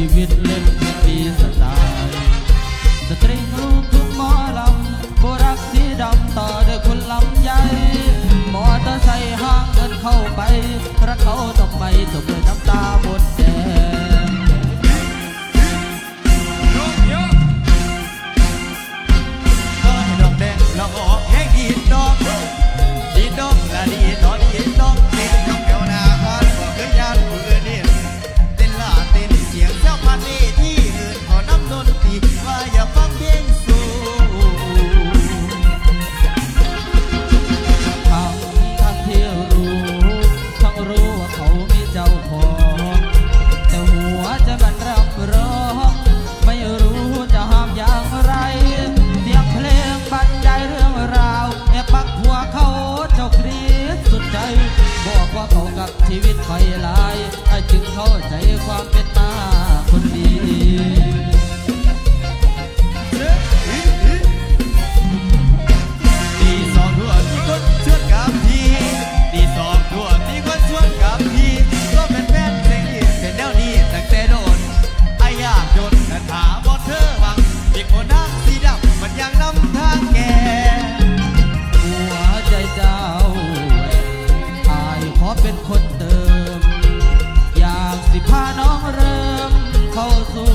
ชีวิตเล่นดีส พ่อควาเขากับชีวิตไปหลายไอ้จึงเข้าใจความเป็น 好。